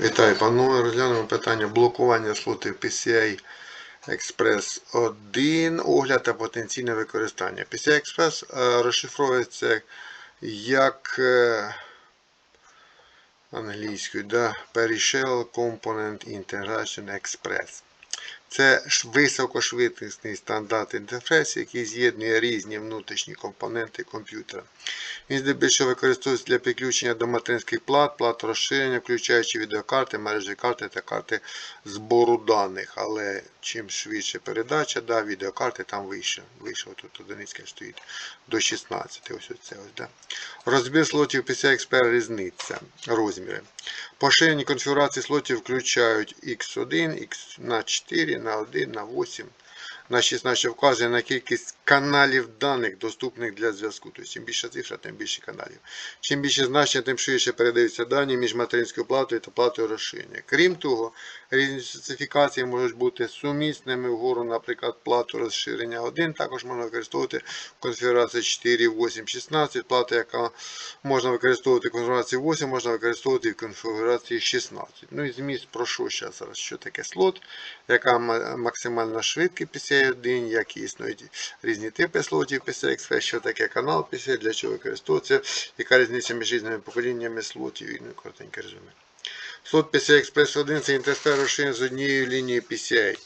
Вітаю, панове. Розглянемо питання блокування слотів PCI Express 1, огляд та потенційне використання. PCI Express е, розшифровується як е, англійською да, Perishable Component Integration Express. Це високошвидкісний стандарт інтерфейсу, який з'єднує різні внутрішні компоненти комп'ютера. Він здебільшого використовується для підключення до материнських плат, плат розширення, включаючи відеокарти, мережі карти та карти збору даних. Але чим швидше передача, да, відеокарти там вище. Вище тут одиницька стоїть до 16. Ось оце ось, да. Розбір слотів PCI Expert різниця. Розміри. Поширені конфігурації слотів включають X1, X на 4, на 1, на 8, на 16, що вказує на кількість каналів даних, доступних для зв'язку. Тобто, чим більша цифра, тим більше каналів. Чим більше значення, тим швидше передаються дані між материнською платою та платою розширення. Крім того, різні специфікації можуть бути сумісними вгору, наприклад, плату розширення 1, також можна використовувати в конфігурації 4, 8, 16, плата, яка можна використовувати в конфігурації 8, можна використовувати в конфігурації 16. Ну і зміст про що зараз, що таке слот, яка ма- максимальна швидкість PCI 1, які існують різні типи слотів PCI Express, що таке канал PCI, для чого використовується, яка різниця між різними поколіннями слотів і ну, коротеньке резюме. Слот PCI Express 1 це інтерфейс розширений з однією лінією PCI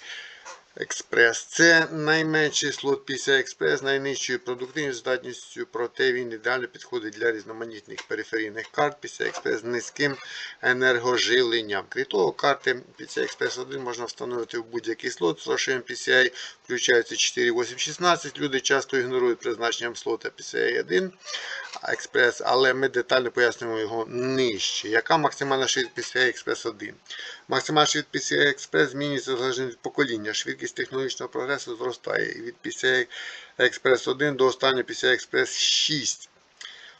Express. Це найменший слот PCI з найнижчою продуктивною здатністю, проте він ідеально підходить для різноманітних периферійних карт PCI Express з низьким енергожиленням. Крім того, карти PCI Express 1 можна встановити в будь-який слот з розширенням PCI, включається 4, 8, 16. Люди часто ігнорують призначенням слота PCI 1 Express, але ми детально пояснюємо його нижче. Яка максимальна швидкість PCI Express 1? Максимальна швидкість PCI Express змінюється залежно від покоління. Швидкість технологічного прогресу зростає від PCI Express 1 до останнього PCI Express 6.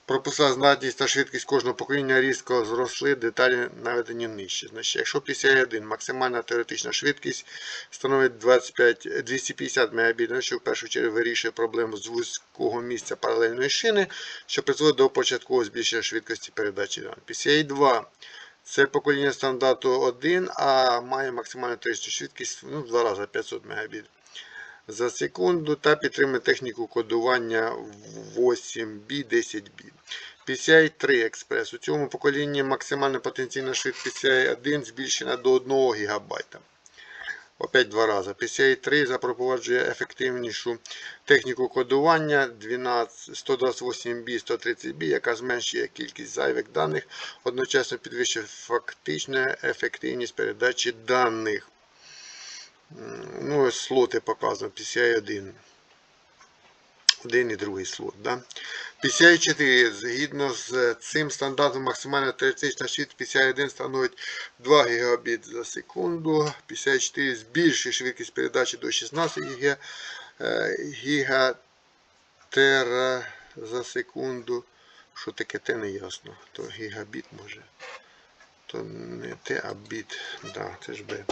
Пропускна здатність та швидкість кожного покоління різко зросли, деталі наведені нижче. Значить, якщо PCI 1 максимальна теоретична швидкість становить 25, 250 Мбіт, що в першу чергу вирішує проблему з вузького місця паралельної шини, що призводить до початкового збільшення швидкості передачі даних. PCI 2 це покоління стандарту 1, а має максимальну теоретичну швидкість ну, в 2 рази 500 Мбіт за секунду та підтримує техніку кодування 8B 10B. PCI 3 Express. У цьому поколінні максимальна потенційна швидкість PCI 1 збільшена до 1 ГБ. Опять два рази. PCI 3 запроваджує ефективнішу техніку кодування 128B, 130B, яка зменшує кількість зайвих даних, одночасно підвищує фактичну ефективність передачі даних. Ну, слоти показано. PCI 1. Один і другий слот. Да? PCI 4. Згідно з цим стандартом максимальна теоретична швидкість PCI 1 становить 2 Гбіт за секунду. PCI 4 збільшує швидкість передачі до 16 ГГ, е, гігатера за секунду. Що таке те не ясно. То гігабіт може. То не те, а біт. Да, це ж Б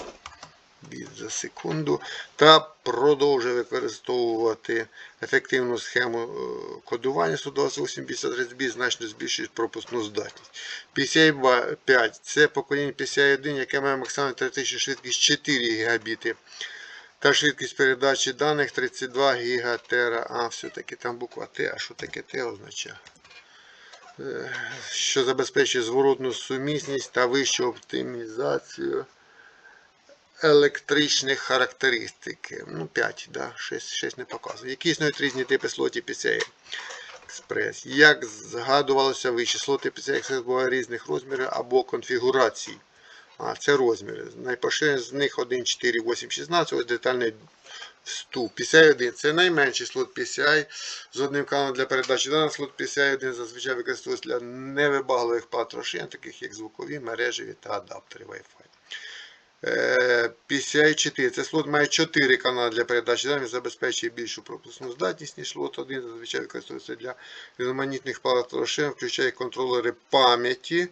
біт за секунду та продовжує використовувати ефективну схему е, кодування 128 53 біт значно збільшує пропускну здатність. PCI 5 це покоління PCI 1, яке має максимальну теоретичну швидкість 4 Гбіти. Та швидкість передачі даних 32 гігатера. А, все-таки там буква Т, а що таке Т означає? Е, Що забезпечує зворотну сумісність та вищу оптимізацію електричних характеристик. Ну, 5, да, 6, 6 не показує. Які існують різні типи слотів PCI Express. Як згадувалося вище, слоти PCI Express бувають різних розмірів або конфігурацій. А, це розміри. Найпоширеніший з них 1, 4, 8, 16. Ось детальний вступ. PCI 1 це найменший слот PCI з одним каналом для передачі даних. Слот PCI 1 зазвичай використовується для невибагливих плат розширень, таких як звукові, мережеві та адаптери Wi-Fi. Е, PCI 4. Це слот має 4 канали для передачі даних, забезпечує більшу пропускну здатність, ніж слот 1. Зазвичай використовується для різноманітних розширень, включає контролери пам'яті,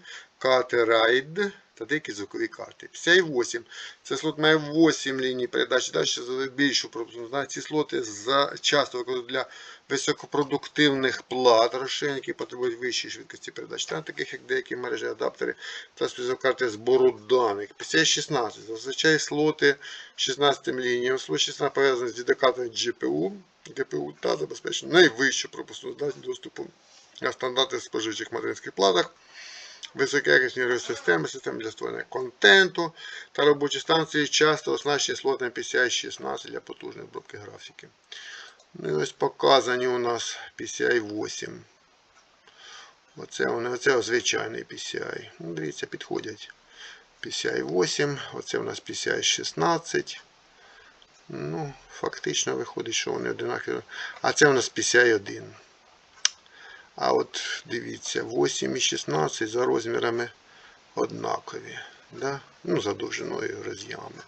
RAID, та деякі звукові карти. PCI 8. Це слот має 8 ліній передачі, далі більшу пропускну. Ці слоти за, часто використовують для високопродуктивних плат, розширень, які потребують вищої швидкості передачі, та таких як деякі мережі адаптери та спецкарти збору даних. PCI 16. Зазвичай слоти 16 лінією. Слот 16 пов'язаний з дедикатором GPU, GPU та забезпечено найвищу пропускну здатність доступу на стандарти споживчих материнських платах, високоякісні системи, системи для створення контенту та робочі станції часто оснащені слотом PCI 16 для потужної обробки графіки. Ну і ось показані у нас PCI 8. Оце, оце звичайний PCI. Ну, дивіться, підходять. PCI 8, оце у нас PCI 16. Ну, фактично виходить, що вони одинакові. А це у нас 51. А от дивіться, 8 і 16 за розмірами однакові. Да? Ну, за довжиною роз'ємами.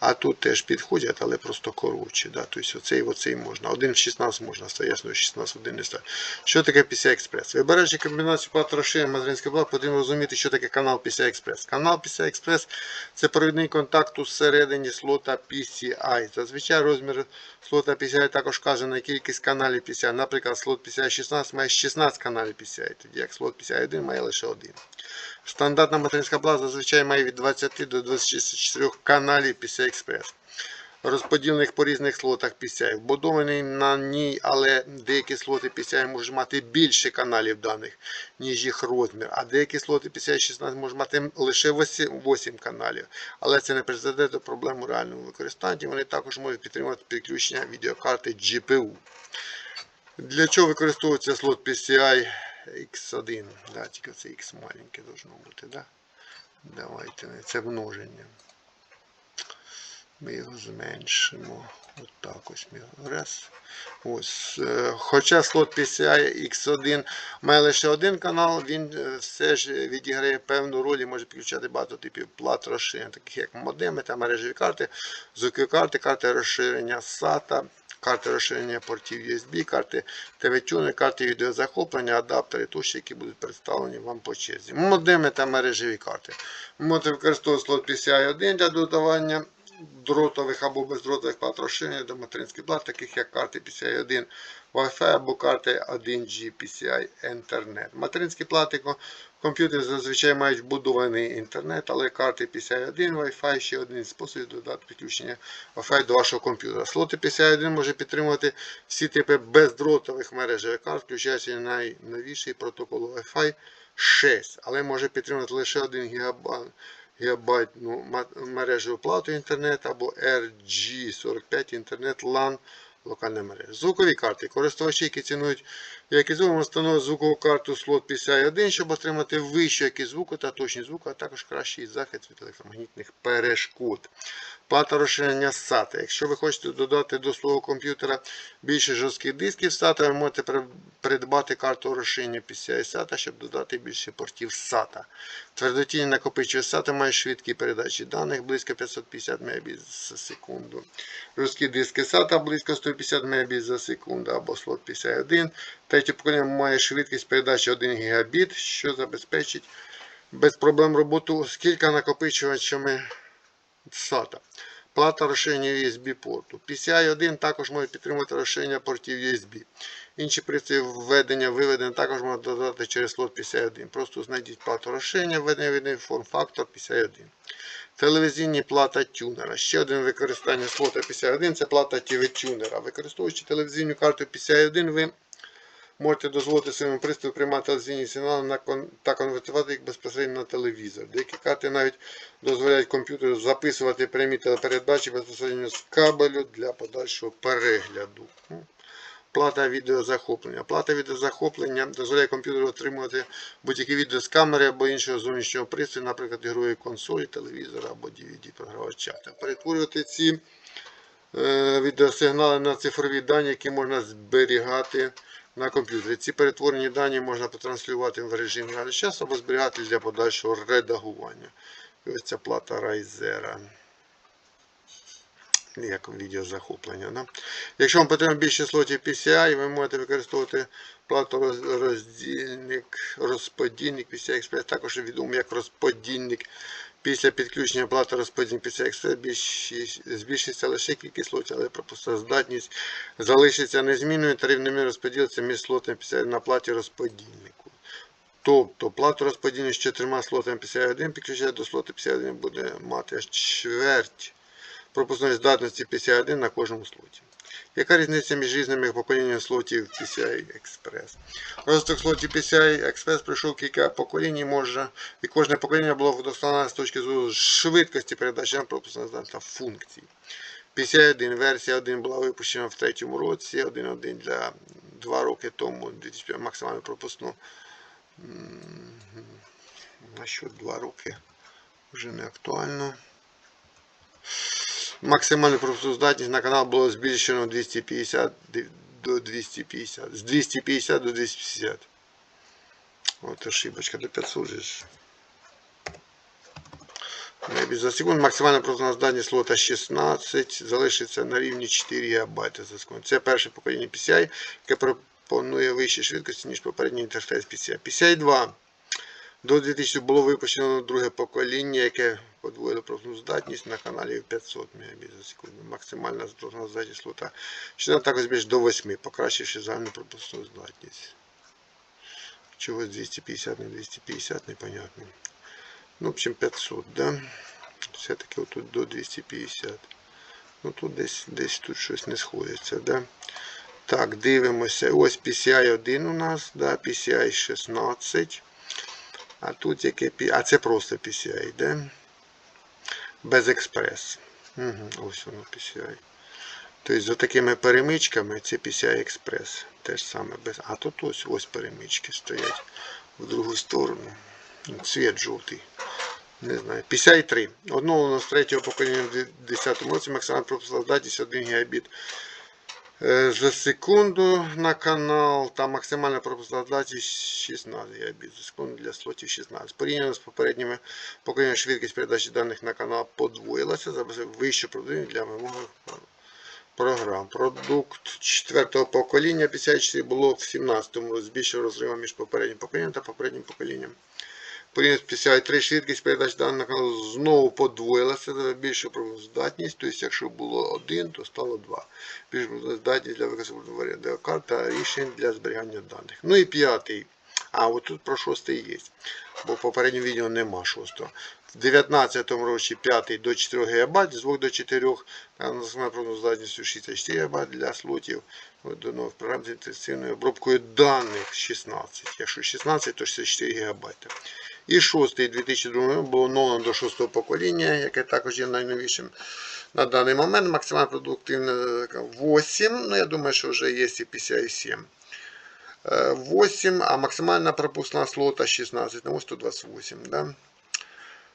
А тут теж підходять, але просто коротше. Да? Тобто оцей оцей можна. Один в 16 можна стати, ясно, 16 один не стає. Що таке PCI Express? Вибираючи комбінацію плат розширень материнських плат, потрібно розуміти, що таке канал PCI Express. Канал PCI Express це провідний контакт усередині слота PCI. Зазвичай розмір слота PCI також вказує на кількість каналів PCI. Наприклад, слот PCI 16 має 16 каналів PCI, тоді як слот PCI 1 має лише один. Стандартна материнська плата зазвичай має від 20 до 24 каналів PCI Express. Розподілених по різних слотах PCI. Вбудований на ній, але деякі слоти PCI можуть мати більше каналів даних, ніж їх розмір. А деякі слоти PCI 16 можуть мати лише 8, 8 каналів. Але це не призведе до проблем у реальному використанні. Вони також можуть підтримувати підключення відеокарти GPU. Для чого використовується слот PCI X1? Да, тільки це X маленьке должно бути. Да? Давайте це множення. Ми його зменшимо. От так ось ми раз. Ось. е, Хоча слот PCI X1 має лише один канал, він е, все ж відіграє певну роль і може підключати багато типів плат розширення, таких як модеми та мережеві карти, звукові карти, карти розширення SATA, карти розширення портів USB, карти TV-тюни, карти відеозахоплення, адаптери тощо, які будуть представлені вам по черзі. Модеми та мережеві карти. Можете використовувати слот PCI 1 для додавання дротових або бездротових плат розширення до материнських плат, таких як карти PCI 1 Wi-Fi або карти 1G PCI Ethernet. Материнські плати комп'ютери зазвичай мають вбудований інтернет, але карти PCI 1 Wi-Fi ще один з способів додати підключення Wi-Fi до вашого комп'ютера. Слоти PCI 1 може підтримувати всі типи бездротових мережевих карт, включаючи найновіший протокол Wi-Fi 6, але може підтримувати лише 1 ГБ гігабайтну мережеву плату інтернет або RG45 інтернет LAN локальна мережа. Звукові карти. Користувачі, які цінують якість звуку, встановлюють звукову карту слот 51, щоб отримати вищу якість звуку та точність звуку, а також кращий захист від електромагнітних перешкод. Плата розширення SATA. Якщо ви хочете додати до свого комп'ютера більше жорстких дисків SATA, ви можете придбати карту розширення PCI SATA, щоб додати більше портів SATA. Твердотільний накопичувач SATA має швидкі передачі даних близько 550 Мбіт за секунду. Жорсткі диски SATA близько 150 Мбіт за секунду або слот 51. Третє покоління має швидкість передачі 1 Гбіт, що забезпечить без проблем роботу з кілька накопичувачами SATA. Плата розширення USB порту. PCI 1 також може підтримувати розширення портів USB. Інші пристрої введення виведення також можна додати через слот PCI 1. Просто знайдіть плату розширення, введення від форм-фактор PCI 1. Телевізійні плата тюнера. Ще один використання слота PCI 1 це плата TV тюнера. Використовуючи телевізійну карту PCI 1, ви можете дозволити своєму пристрою приймати телевізійні сигнали та конвертувати їх безпосередньо на телевізор. Деякі карти навіть дозволяють комп'ютеру записувати прямі телепередачі безпосередньо з кабелю для подальшого перегляду. Ну, Плата відеозахоплення. Плата відеозахоплення дозволяє комп'ютеру отримувати будь-яке відео з камери або іншого зовнішнього пристрою, наприклад, ігрової консолі, телевізора або DVD-програвача. Перетворювати ці е, відеосигнали на цифрові дані, які можна зберігати на комп'ютері. Ці перетворені дані можна потранслювати в режимі реального часу або зберігати для подальшого редагування. І ось ця плата Ryzera. Як відеозахоплення. Да? Якщо вам потрібно більше слотів PCI, ви можете використовувати плату роздільник, розподільник PCI Express, також відомий як розподільник Після підключення плати розподільних PCI Express збільшиться лише кількість слотів, але пропускоздатність залишиться незмінною та рівномірно розподілиться між слотами на платі розподільнику. Тобто плату розподільну з чотирма слотами PCI-1 підключає до слота PCI-1 буде мати аж чверть пропускної здатності PCI-1 на кожному слоті. Яка різниця між різними поколіннями слотів PCI Express? Розвиток слотів PCI Express пройшов кілька поколінь, може, і кожне покоління було вдосконалене з точки зору швидкості передачі пропускної здатності та функцій. PCI 1 версія 1 була випущена в третьому році, 1.1 для 2 роки тому, 2005 максимально пропускну. На що 2 роки вже не актуально. Максимальну пропускну здатність на канал було збільшено 250 до 250. З 250 до 250. От ошибочка до 500 же. За секунду максимальна пропускна здатність слота 16 залишиться на рівні 4 ГБ за секунду. Це перше покоління PCI, яке пропонує вищі швидкості, ніж попередній інтерфейс PCI. PCI 2 до 2000 було випущено друге покоління, яке подвоїло пропускну здатність на каналі 500 Мбіт за секунду. Максимальна здатність слота 16 також більш до 8, покращивши загальну пропускну здатність. Чогось 250 на 250, непонятно. Ну, в общем, 500, да? Все-таки отут до 250. Ну тут десь десь тут щось не сходиться, да? Так, дивимося. Ось PCI 1 у нас, да? PCI 16. А тут яке А це просто PCI, да? Без експрес. Угу, ось воно PCI. Тобто за такими перемичками це PCI Express. Те ж саме без. А тут ось ось перемички стоять в другу сторону. Цвіт жовтий. Не знаю. 53. Одного з третього покоління в 2010 році максимальна пропускна здатність 1 гігабіт за секунду на канал. Та максимальна пропускна здатність 16 гігабіт за секунду для слотів 16. Порівняно з попередніми поколіннями швидкість передачі даних на канал подвоїлася, забезпечує вищу продовження для вимоги програм. Продукт четвертого покоління 54 було в 17-му році збільшив розривом між попереднім поколінням та попереднім поколінням. Порівняно з 53 швидкість передач даних знову подвоїлася, більшу здатність. Тобто, якщо було 1, то стало 2. Більш здатність для використання відеокарт та рішень для зберігання даних. Ну і п'ятий. А, от тут про шостий є. Бо в попередньому відео нема шостого. В 19 році 5 до 4 ГБ, з 2 до 4 з здатністю 64 ГБ для слотів. До нових програм з інтенсивною обробкою даних 16. Якщо 16, то 64 ГБ. І шостий 2002 було оновлено до шостого покоління, яке також є найновішим на даний момент. Максимальна продуктивна 8. Ну, я думаю, що вже є і PCI 7. 8, а максимальна пропускна слота 16, ну ось 128. Да?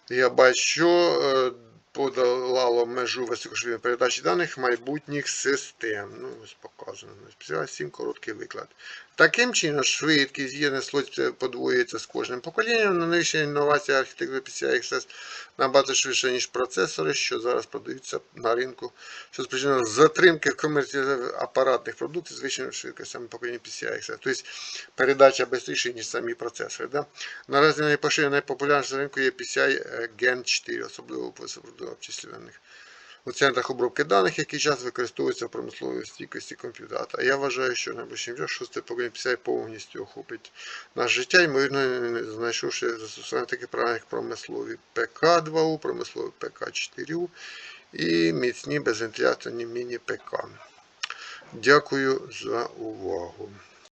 Я бачу, що е, подолало межу високошвидкої передачі даних майбутніх систем. Ну, ось показано. PCI 7 короткий виклад. Таким чином, швидкість з'єднання слотів подвоюється з кожним поколінням. Найновіші інновації архітектури PCI Express набагато швидше, ніж процесори, що зараз продаються на ринку, що спричинило затримки в комерції апаратних продуктів з вищими швидкостями покоління PCI Express. Тобто передача швидше, ніж самі процесори. Да? Наразі найпоширений найпопулярніший на ринку є PCI Gen 4, особливо у обчислюваних у центрах обробки даних, які час використовуються в промисловій стійкості комп'ютера. А я вважаю, що найближчим шосте покоління PCI повністю охопить наше життя, ймовірно, знайшовши застосування таких програм, як промислові ПК-2У, промислові ПК-4У і міцні безвентиляторні міні-ПК. Дякую за увагу.